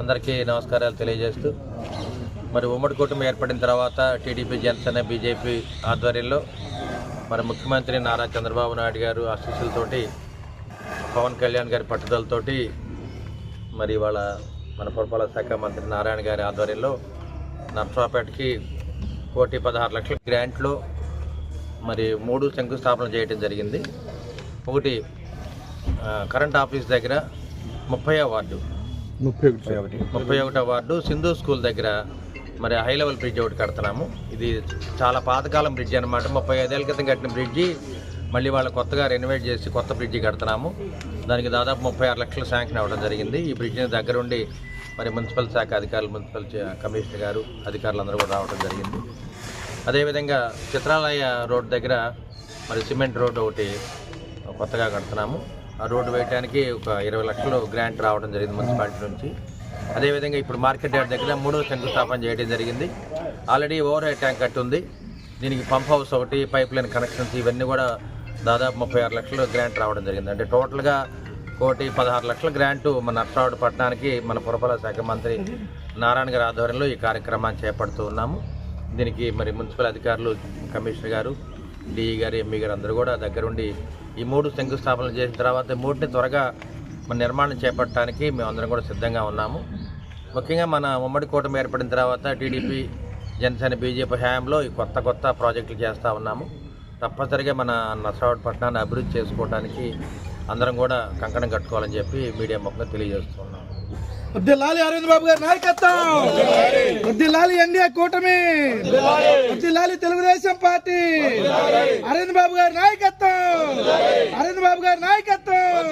అందరికీ నమస్కారాలు తెలియజేస్తూ మరి ఉమ్మడి కుటుంబం ఏర్పడిన తర్వాత టీడీపీ జనసేన బీజేపీ ఆధ్వర్యంలో మరి ముఖ్యమంత్రి నారా చంద్రబాబు నాయుడు గారు ఆశీస్సులతోటి పవన్ కళ్యాణ్ గారి పట్టుదలతోటి మరి ఇవాళ మన పురపాలక శాఖ మంత్రి నారాయణ గారి ఆధ్వర్యంలో నర్సరావుపేటకి కోటి పదహారు లక్షల గ్రాంట్లో మరి మూడు శంకుస్థాపన చేయడం జరిగింది. ఒకటి కరెంట్ ఆఫీస్ దగ్గర ముప్పై వార్డు ముప్పై ఒకటి ముప్పై ఒకటో. వార్డు సింధు స్కూల్ దగ్గర మరి హై లెవెల్ బ్రిడ్జ్ ఒకటి కడుతున్నాము. ఇది చాలా పాతకాలం బ్రిడ్జ్ అనమాట ముప్పై ఐదేళ్ళ క్రితం కట్టిన బ్రిడ్జి. మళ్ళీ వాళ్ళు కొత్తగా రెనోవేట్ చేసి కొత్త బ్రిడ్జి కడుతున్నాము. దానికి దాదాపు ముప్పై ఆరు లక్షలు శాంక్షన్ అవ్వడం జరిగింది. ఈ బ్రిడ్జిని దగ్గరుండి మరి మున్సిపల్ శాఖ అధికారులు మున్సిపల్ కమిషనర్ గారు అధికారులు అందరూ కూడా రావడం జరిగింది. అదేవిధంగా చిత్రాలయ రోడ్ దగ్గర మరి సిమెంట్ రోడ్ ఒకటి కొత్తగా కడుతున్నాము. రోడ్డు వేయడానికి ఒక ఇరవై లక్షలు గ్రాంట్ రావడం జరిగింది మున్సిపాలిటీ నుంచి. అదేవిధంగా ఇప్పుడు మార్కెట్ యార్డ్ దగ్గర మూడో శంకుస్థాపన చేయడం జరిగింది. ఆల్రెడీ ఓవర్ హెడ్ ట్యాంక్ కట్టి ఉంది. దీనికి పంప్ హౌస్ ఒకటి పైప్ లైన్ కనెక్షన్స్ ఇవన్నీ కూడా దాదాపు ముప్పై ఆరు లక్షలు గ్రాంట్ రావడం జరిగింది. అంటే టోటల్గా కోటి పదహారు లక్షల గ్రాంటు మన నర్సరావుడు పట్టణానికి మన పురపాలక శాఖ మంత్రి నారాయణ గారి ఆధ్వర్యంలో ఈ కార్యక్రమాన్ని చేపడుతూ ఉన్నాము. దీనికి మరి మున్సిపల్ అధికారులు కమిషనర్ గారు డిఈ గారు ఎంఈ గారు అందరూ కూడా దగ్గరుండి ఈ మూడు శంకుస్థాపనలు చేసిన తర్వాత ఈ మూటిని త్వరగా మన నిర్మాణం చేపట్టడానికి మేము అందరం కూడా సిద్ధంగా ఉన్నాము. ముఖ్యంగా మన ఉమ్మడి కూటమి ఏర్పడిన తర్వాత టీడీపీ జనసేన బీజేపీ హయాంలో ఈ కొత్త కొత్త ప్రాజెక్టులు చేస్తూ ఉన్నాము. తప్పనిసరిగా మన నర్సరావుపట్నాన్ని అభివృద్ధి చేసుకోవడానికి అందరం కూడా కంకణం కట్టుకోవాలని చెప్పి మీడియా ముఖంగా తెలియజేస్తున్నాం అరవింద్ బాబు గారి నాయకత్వం! వద్దిల్లాలి ఎన్డీఏ కూటమి. వద్దిల్లాలి తెలుగుదేశం పార్టీ. అరవింద్ బాబు గారి నాయకత్వం. అరవింద్ బాబు గారి నాయకత్వం.